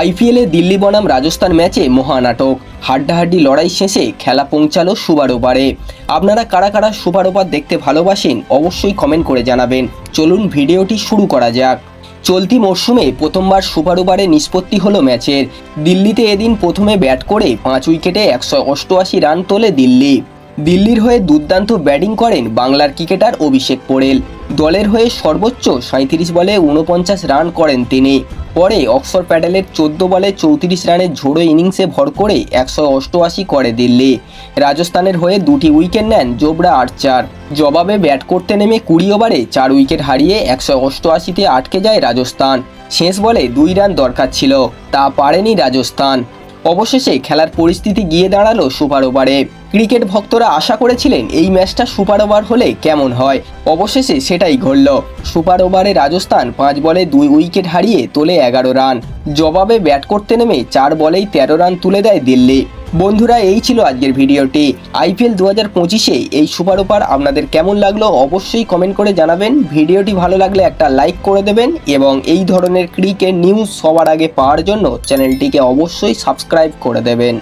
আইপিএলে দিল্লি বনাম রাজস্থান ম্যাচে মহানাটক হাড্ডাহাড্ডি লড়াই শেষে খেলা পৌঁছালো সুপার ওভারে আপনারা কারা কারা ওভার দেখতে ভালোবাসেন অবশ্যই কমেন্ট করে জানাবেন। চলুন ভিডিওটি শুরু করা যাক। চলতি মরশুমে প্রথমবার সুপার ওভারে নিষ্পত্তি হলো ম্যাচের। দিল্লিতে এদিন প্রথমে ব্যাট করে পাঁচ উইকেটে একশো অষ্টআশি রান তোলে দিল্লি। দিল্লির হয়ে দুর্দান্ত ব্যাটিং করেন বাংলার ক্রিকেটার অভিষেক পোড়েল দলের হয়ে সর্বোচ্চ সাঁত্রিশ বলে উনপঞ্চাশ রান করেন তিনি। পরে অক্সর প্যাডেলের চোদ্দ বলে চৌত্রিশ রানের ঝোড়ো ইনিংসে ভর করে একশো অষ্টআশি করে দিল্লি। রাজস্থানের হয়ে দুটি উইকেট নেন জোবরা আর্চার। জবাবে ব্যাট করতে নেমে কুড়ি ওভারে চার উইকেট হারিয়ে একশো অষ্টআশিতে আটকে যায় রাজস্থান। শেষ বলে দুই রান দরকার ছিল, তা পারেনি রাজস্থান। অবশেষে খেলার পরিস্থিতি গিয়ে দাঁড়াল সুপার ওভারে। ক্রিকেট ভক্তরা আশা করেছিলেন এই ম্যাচটা সুপার ওভার হলে কেমন হয়। অবশেষে সেটাই ঘটল। সুপার ওভারে রাজস্থান পাঁচ বলে দুই উইকেট হারিয়ে তোলে এগারো রান। জবাবে ব্যাট করতে নেমে চার বলেই তেরো রান তুলে দেয় দিল্লি। বন্ধুরা, এই ছিল আজকের ভিডিওটি। আইপিএল দু হাজার পঁচিশে এই সুপার ওপার আপনাদের কেমন লাগল অবশ্যই কমেন্ট করে জানাবেন। ভিডিওটি ভালো লাগলে একটা লাইক করে দেবেন এবং এই ধরনের ক্রিকেট নিউজ সবার আগে পাওয়ার জন্য চ্যানেলটিকে অবশ্যই সাবস্ক্রাইব করে দেবেন।